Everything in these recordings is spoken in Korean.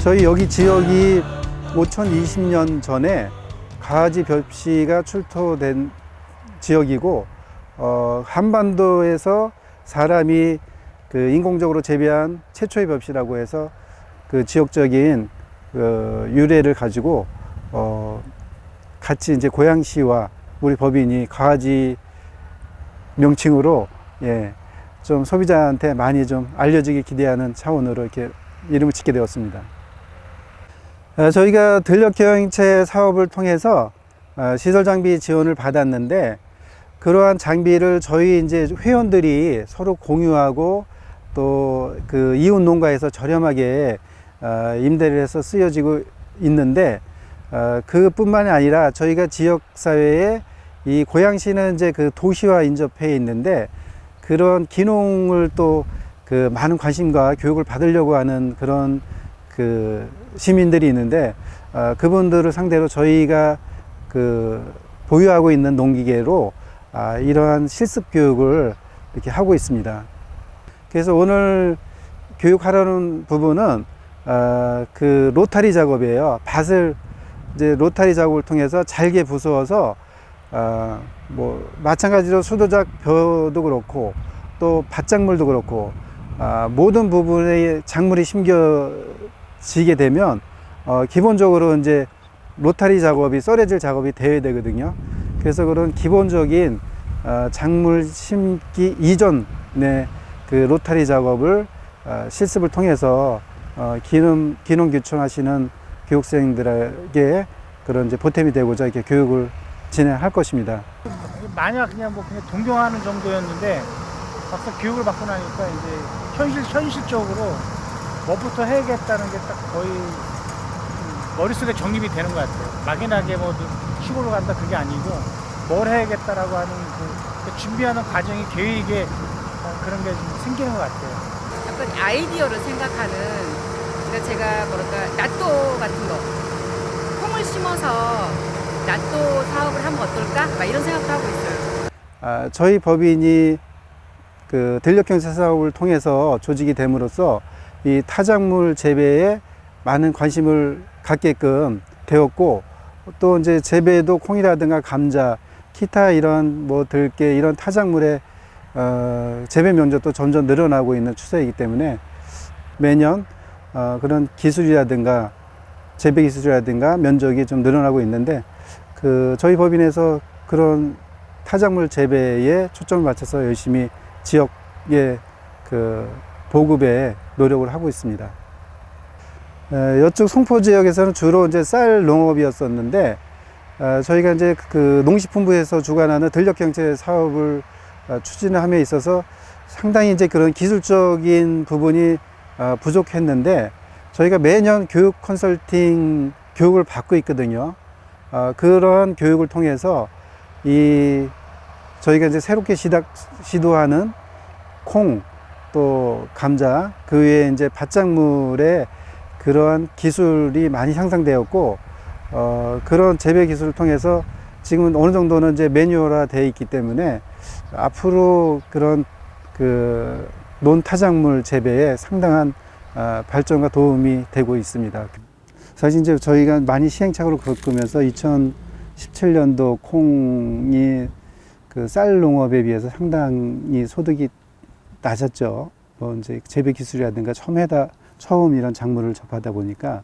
저희 여기 지역이 5020년 전에 가지 벽시가 출토된 지역이고 어, 한반도에서 사람이 그 인공적으로 재배한 최초의 벽시라고 해서 그 지역적인 그 유래를 가지고 어, 같이 이제 고양시와 우리 법인이 가지 명칭으로 예, 좀 소비자한테 많이 좀 알려지기 기대하는 차원으로 이렇게 이름을 짓게 되었습니다. 어, 저희가 들녘 경영체 사업을 통해서 어, 시설 장비 지원을 받았는데 그러한 장비를 저희 이제 회원들이 서로 공유하고 또 그 이웃 농가에서 저렴하게 어, 임대를 해서 쓰여지고 있는데 어, 그뿐만이 아니라 저희가 지역 사회에 이 고양시는 이제 그 도시와 인접해 있는데 그런 기농을 또 그 많은 관심과 교육을 받으려고 하는 그런 그 시민들이 있는데 어, 그분들을 상대로 저희가 그 보유하고 있는 농기계로 아, 이러한 실습 교육을 이렇게 하고 있습니다. 그래서 오늘 교육하려는 부분은 어, 그 로타리 작업이에요. 밭을 이제 로타리 작업을 통해서 잘게 부수어서 어, 뭐 마찬가지로 수도작 벼도 그렇고 또 밭작물도 그렇고 아, 모든 부분에 작물이 심겨 지게 되면 어, 기본적으로 이제 로타리 작업이 썰어질 작업이 되어야 되거든요. 그래서 그런 기본적인 어, 작물 심기 이전의 그 로타리 작업을 어, 실습을 통해서 어, 기농 기농 규청하시는 교육생들에게 그런 이제 보탬이 되고자 이렇게 교육을 진행할 것입니다. 만약 그냥 뭐 그냥 동경하는 정도였는데 막상 교육을 받고 나니까 이제 현실 현실적으로 뭐부터 해야겠다는 게 딱 거의 음, 머릿속에 정립이 되는 것 같아요. 막연하게 뭐 시골로 간다 그게 아니고 뭘 해야겠다라고 하는 그, 그 준비하는 과정이 계획에 어, 그런 게 좀 생기는 것 같아요. 약간 아이디어를 생각하는 그러니까 제가 뭐랄까 낫또 같은 거 콩을 심어서 낫또 사업을 하면 어떨까? 막 이런 생각도 하고 있어요. 아, 저희 법인이 그 들녘경제 사업을 통해서 조직이 됨으로써 이 타작물 재배에 많은 관심을 갖게끔 되었고 또 이제 재배도 콩이라든가 감자, 기타 이런 뭐 들깨 이런 타작물의 어, 재배 면적도 점점 늘어나고 있는 추세이기 때문에 매년 어, 그런 기술이라든가 재배 기술이라든가 면적이 좀 늘어나고 있는데 그 저희 법인에서 그런 타작물 재배에 초점을 맞춰서 열심히 지역의 그 보급에 노력을 하고 있습니다. 에, 이쪽 송포 지역에서는 주로 이제 쌀 농업이었었는데 어, 저희가 이제 그 농식품부에서 주관하는 들녘경제 사업을 어, 추진함에 있어서 상당히 이제 그런 기술적인 부분이 어, 부족했는데 저희가 매년 교육 컨설팅 교육을 받고 있거든요. 어, 그런 교육을 통해서 이 저희가 이제 새롭게 시도하는 콩, 또 감자, 그 외에 이제 밭작물에 그러한 기술이 많이 향상되었고, 어, 그런 재배 기술을 통해서 지금은 어느 정도는 이제 매뉴얼화 되어 있기 때문에 앞으로 그런 그 논타작물 재배에 상당한 아, 발전과 도움이 되고 있습니다. 사실 이제 저희가 많이 시행착오를 겪으면서 2017년도 콩이 그 쌀 농업에 비해서 상당히 소득이 낮았죠. 뭐 이제 재배 기술이라든가 처음 해다 처음 이런 작물을 접하다 보니까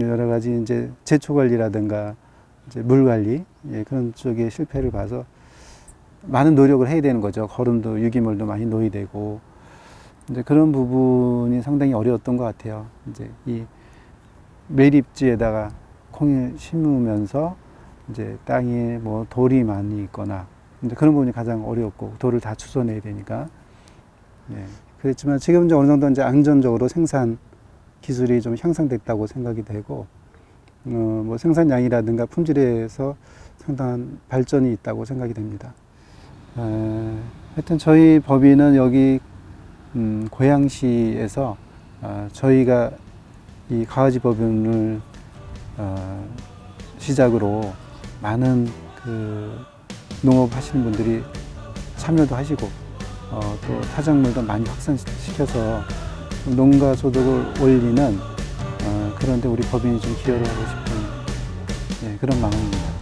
여러 가지 이제 제초 관리라든가 이제 물 관리 예, 그런 쪽에 실패를 봐서 많은 노력을 해야 되는 거죠. 거름도 유기물도 많이 놓이 되고 이제 그런 부분이 상당히 어려웠던 것 같아요. 이제 이 매립지에다가 콩을 심으면서 이제 땅에 뭐 돌이 많이 있거나 이제 그런 부분이 가장 어려웠고 돌을 다 추소내야 되니까 예. 그랬지만 지금 이제 어느 정도 이제 안전적으로 생산 기술이 좀 향상됐다고 생각이 되고 어, 뭐 생산량이라든가 품질에서 상당한 발전이 있다고 생각이 됩니다. 에, 하여튼 저희 법인은 여기 음, 고양시에서 어, 저희가 이 가와지 법인을 어, 시작으로 많은 그 농업 하시는 분들이 참여도 하시고 어, 또 타작물도 많이 확산시켜서 농가 소득을 올리는 그런데 우리 법인이 좀 기여를 하고 싶은 예, 그런 마음입니다.